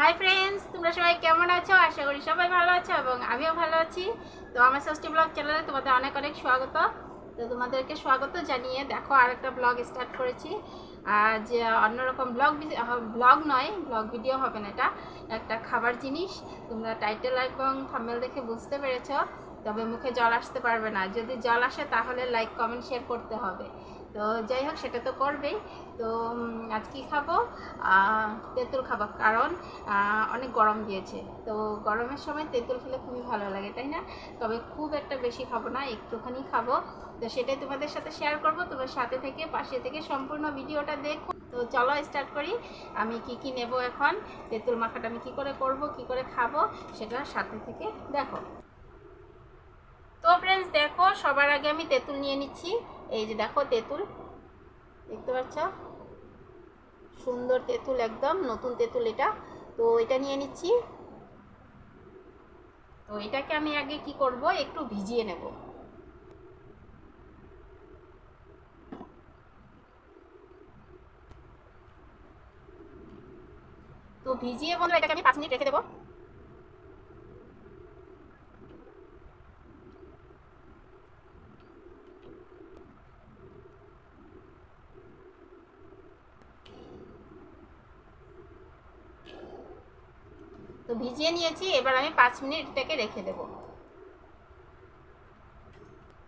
Hi friends তোমরা সবাই কেমন আছো? আশা করি সবাই ভালো আছো এবং আমিও ভালো আছি। তো আমার ষষ্ঠী ব্লগ চ্যানেলে তোমাদের অনেক অনেক স্বাগত। তো তোমাদেরকে স্বাগত জানিয়ে দেখো আরেকটা ব্লগ স্টার্ট করেছি। আর যে অন্যরকম ব্লগ ব্লগ নয়, ব্লগ ভিডিও হবে না এটা। একটা খাবার জিনিস। তোমরা টাইটেল এবং থাম্বেল দেখে বুঝতে পেরেছ। তবে মুখে জল আসতে পারবে না। যদি জল আসে তাহলে লাইক কমেন্ট শেয়ার করতে হবে। তো যাই হোক, সেটা তো করবেই। তো আজ কি খাব? তেঁতুল খাব, কারণ অনেক গরম দিয়েছে। তো গরমের সময় তেঁতুল খেলে খুবই ভালো লাগে, তাই না? তবে খুব একটা বেশি খাব না, একটুখানি খাব। তো সেটাই তোমাদের সাথে শেয়ার করব। তোমার সাথে থেকে, পাশে থেকে সম্পূর্ণ ভিডিওটা দেখো। তো চলো স্টার্ট করি। আমি কি কি নেব এখন? তেঁতুল মাখাটা আমি কি করে করব, কি করে খাব, সেটা সাথে থেকে দেখো। তো ফ্রেন্ডস দেখো, সবার আগে আমি তেঁতুল নিয়ে নিচ্ছি। এই যে দেখো তেঁতুল, দেখতে পাচ্ছ? সুন্দর তেঁতুল একদম, নতুন তেঁতুল এটা। তো এটা নিয়ে নিচ্ছি। তো এটাকে আমি আগে কি করব? একটু ভিজিয়ে নেব। তো ভিজিয়ে বন্ধুরা, এটাকে আমি পাঁচ মিনিট রেখে দেবো। ভিজিয়ে নিয়েছি, এবার আমি পাঁচ মিনিট এটাকে রেখে দেব।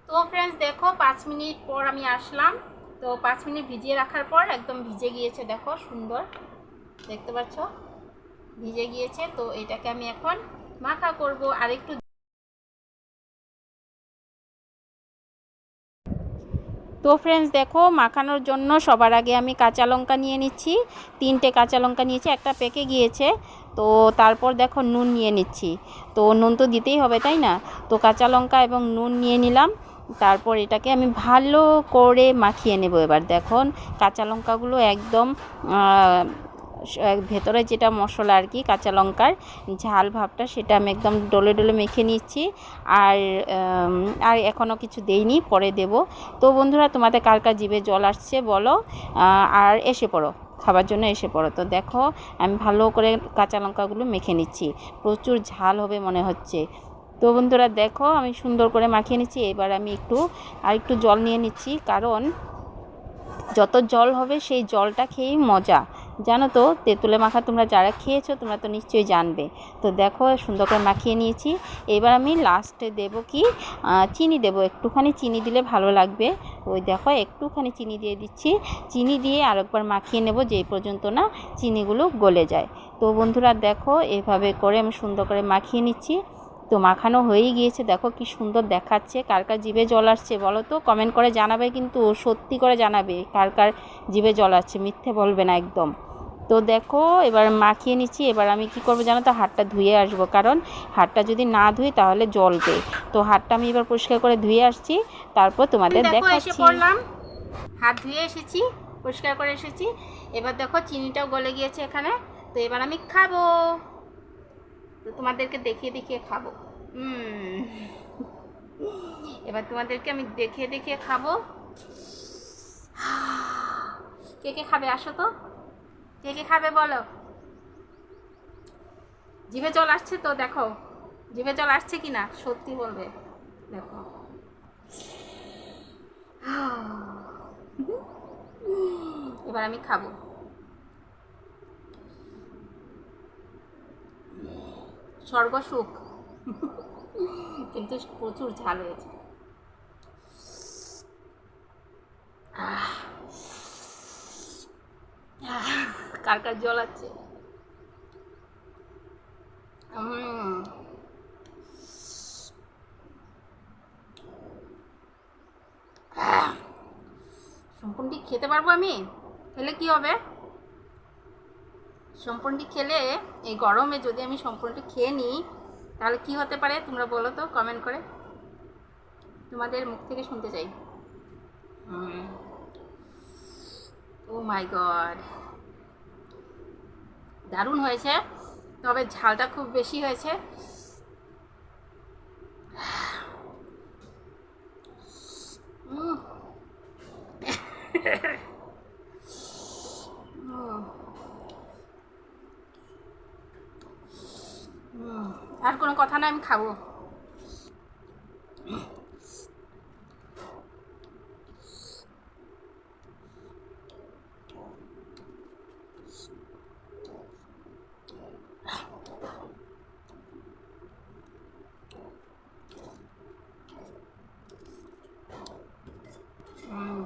তো ফ্রেন্ডস দেখো, পাঁচ মিনিট পর আমি আসলাম। তো পাঁচ মিনিট ভিজিয়ে রাখার পর একদম ভিজে গিয়েছে, দেখো, সুন্দর। দেখতে পাচ্ছ? ভিজে গিয়েছে, তো এটাকে আমি এখন মাখা করব। আর একটু তো ফ্রেন্ডস দেখো মাখানোর জন্য সবার আগে আমি কাঁচা লঙ্কা নিয়ে নিচ্ছি। তিনটে কাঁচা লঙ্কা নিয়েছি, একটা পেকে গিয়েছে। তো তারপর দেখো নুন নিয়ে নিচ্ছি। তো নুন তো দিতেই হবে, তাই না? তো কাঁচা লঙ্কা এবং নুন নিয়ে নিলাম। তারপর এটাকে আমি ভালো করে মাখিয়ে নেব এবার। দেখুন, কাঁচা লঙ্কাগুলো একদম ভেতরে যেটা মশলা আর কি, কাঁচা লঙ্কার ঝাল ভাবটা, সেটা আমি একদম ডলে ডলে মেখে নিচ্ছি। আর আর এখনও কিছু দেইনি, পরে দেব। তো বন্ধুরা, তোমাদের কার কার জিভে জল আসছে বলো? আর এসে পড়ো, খাবার জন্য এসে পড়ো। তো দেখো, আমি ভালো করে কাঁচা লঙ্কাগুলো মেখে নিচ্ছি। প্রচুর ঝাল হবে মনে হচ্ছে। তো বন্ধুরা, দেখো, আমি সুন্দর করে মাখিয়ে নিচ্ছি। এবার আমি একটু, আর একটু জল নিয়ে নিচ্ছি। কারণ, যত জল হবে, সেই জলটা খেয়েই মজা। জানো তো তেঁতুলে মাখা তোমরা যারা খেয়েছো তোমরা তো নিশ্চয়ই জানবে। তো দেখো, সুন্দর করে মাখিয়ে নিয়েছি। এবার আমি লাস্টে দেব কি চিনি দেব। একটুখানি চিনি দিলে ভালো লাগবে। ওই দেখো, একটুখানি চিনি দিয়ে দিচ্ছি। চিনি দিয়ে আরেকবার মাখিয়ে নেব, যেই পর্যন্ত না চিনিগুলো গলে যায়। তো বন্ধুরা দেখো, এভাবে করে আমি সুন্দর করে মাখিয়ে নিচ্ছি। তো মাখানো হয়েই গিয়েছে। দেখো কি সুন্দর দেখাচ্ছে। কার কার জিভে জল আসছে বলো তো? কমেন্ট করে জানাবে কিন্তু, সত্যি করে জানাবে কার কার জিভে জল আসছে। মিথ্যে বলবে না একদম। তো দেখো এবার মাখিয়ে নিচ্ছি। এবার আমি কি করব জানো তো? হাতটা ধুয়ে আসব। কারণ হাতটা যদি না ধুই তাহলে জ্বলবে। তো হাতটা আমি এবার পরিষ্কার করে ধুয়ে আসছি। তারপর তোমাদের দেখো দেখাচ্ছি। হাত ধুয়ে এসেছি পরিষ্কার করে এসেছি। এবার দেখো চিনিটাও গলে গিয়েছে এখানে। তো এবার আমি খাব। তো তোমাদেরকে দেখিয়ে দেখিয়ে খাব। এবার তোমাদেরকে আমি দেখিয়ে দেখিয়ে খাব। কে কে খাবে? আসো তো। কে কে খাবে বলো? জিভে জল আসছে তো, দেখো। জিভে জল আসছে কি না সত্যি বলবে। দেখো। এবার আমি খাব। স্বর্গসুখ কিন্তু প্রচুর ঝাল হয়েছে। আহ। কার কার জল আছে। সম্পূর্ণটি খেতে পারব আমি? খেলে কি হবে? সম্পূর্ণটি খেলে এই গরমে যদি আমি সম্পূর্ণটি খেয়ে নিই তাহলে কি হতে পারে তোমরা বলো তো কমেন্ট করে। তোমাদের মুখ থেকে শুনতে চাই। ও মাই গড দারুণ হয়েছে। তবে ঝালটা খুব বেশি হয়েছে। আর কোনো কথা না আমি খাব।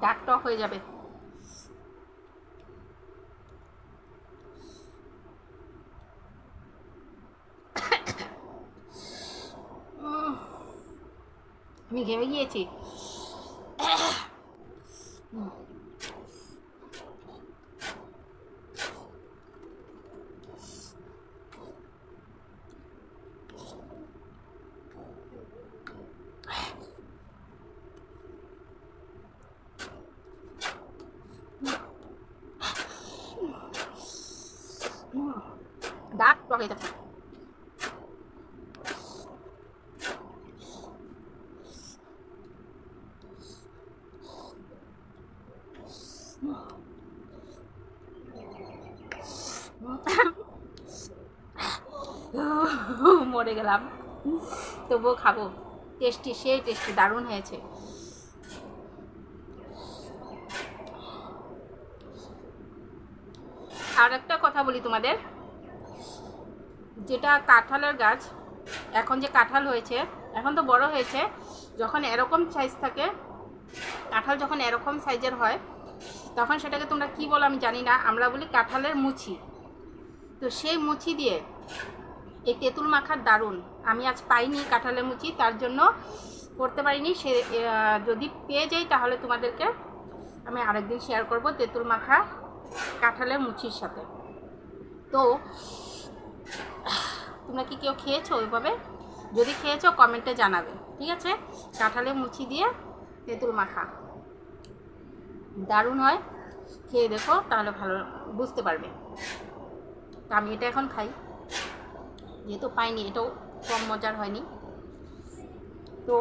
দাঁত টক হয়ে যাবে। আমি ঘেমে গিয়েছি। দাঁত টক মরে গেলাম। তবুও খাব। টেস্টি, সেই টেস্টি, দারুণ হয়েছে। আর একটা কথা বলি তোমাদের। যেটা কাঁঠালের গাছ, এখন যে কাঁঠাল হয়েছে, এখন তো বড় হয়েছে, যখন এরকম সাইজ থাকে, কাঁঠাল যখন এরকম সাইজের হয়, তখন সেটাকে তোমরা কি বলো আমি জানি না, আমরা বলি কাঁঠালের মুচি তো সেই মুচি দিয়ে এই তেঁতুল মাখার দারুণ। আমি আজ পাইনি কাঁঠালের মুচি তার জন্য করতে পারিনি, সে যদি পেয়ে যাই তাহলে তোমাদেরকে আমি আরেকদিন শেয়ার করব তেঁতুল মাখা কাঁঠালের মুচির সাথে। তো তোমরা কি কেউ খেয়েছো ওইভাবে? যদি খেয়েছো কমেন্টে জানাবে, ঠিক আছে? কাঁঠালে মুচি দিয়ে তেঁতুল মাখা। দারুণ হয়। খেয়ে দেখো, তাহলে ভালো, বুঝতে পারবে। আমি এটা এখন খাই। যেহেতু পাইনি, এটাও কম মজার হয়নি। তো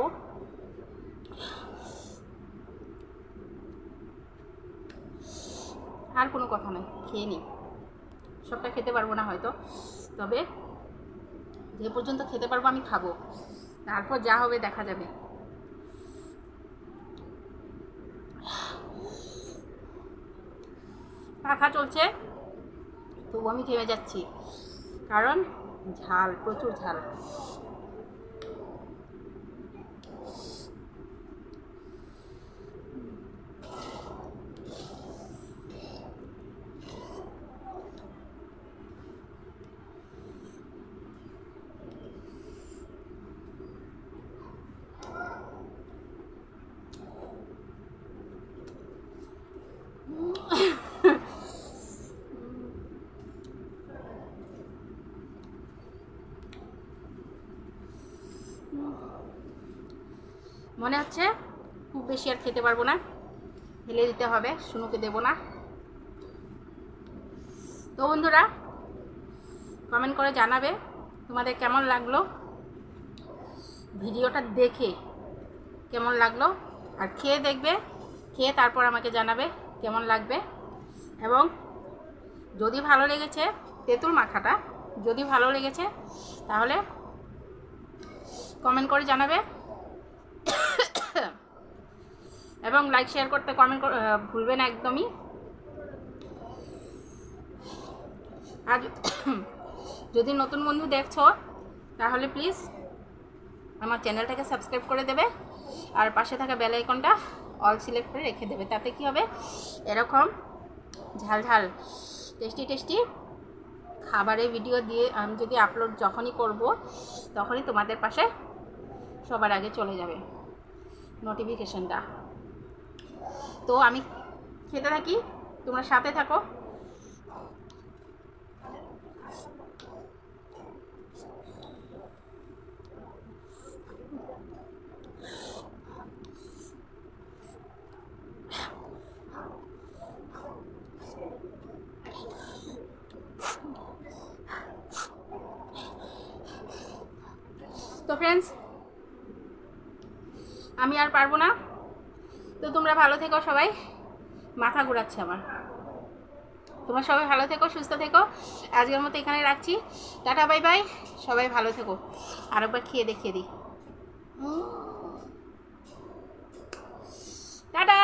আর কোনো কথা নয় খেয়ে নিই সবটা খেতে পারব না হয়তো, তবে যে পর্যন্ত খেতে পারব আমি খাব। তারপর যা হবে দেখা যাবে। পাখা চলছে। তবু আমি থেমে যাচ্ছি। কারণ ঝাল, প্রচুর ঝাল। মনে হচ্ছে খুব বেশি আর খেতে পারব না। ফেলে দিতে হবে, শুনুকে দেবো না। তো বন্ধুরা কমেন্ট করে জানাবে তোমাদের কেমন লাগল ভিডিওটা দেখে, কেমন লাগল? আর খেয়ে দেখবে, খেয়ে তারপর আমাকে জানাবে কেমন লাগবে। এবং যদি ভালো লেগেছে তেঁতুল মাখাটা, যদি ভালো লেগেছে তাহলে কমেন্ট করে জানাবে। এবং লাইক শেয়ার করতে কমেন্ট ভুলবে না একদমই। আর যদি নতুন বন্ধু দেখছ, তাহলে প্লিজ আমার চ্যানেলটাকে সাবস্ক্রাইব করে দেবে। আর পাশে থাকা বেল আইকনটা অল সিলেক্ট করে রেখে দেবে, তাতে কি হবে? এরকম ঝাল ঝাল টেস্টি টেস্টি খাবারের ভিডিও দিয়ে আমি যদি আপলোড যখনই করব, তখনই তোমাদের পাশে সবার আগে চলে যাবে। নোটিফিকেশনটা তো আমি খেতে থাকি তোমরা সাথে থাকো। তো ফ্রেন্ডস আমি আর পারব না। তো তোমরা ভালো থেকো সবাই। মাথা ঘোরাচ্ছে আমার। তোমরা সবাই ভালো থেকো, সুস্থ থেকো। আজকের মতো এখানে রাখছি। Tata, bye bye. সবাই ভালো থেকো। আরেকবার খেয়ে দেখিয়ে দিই। টাটা!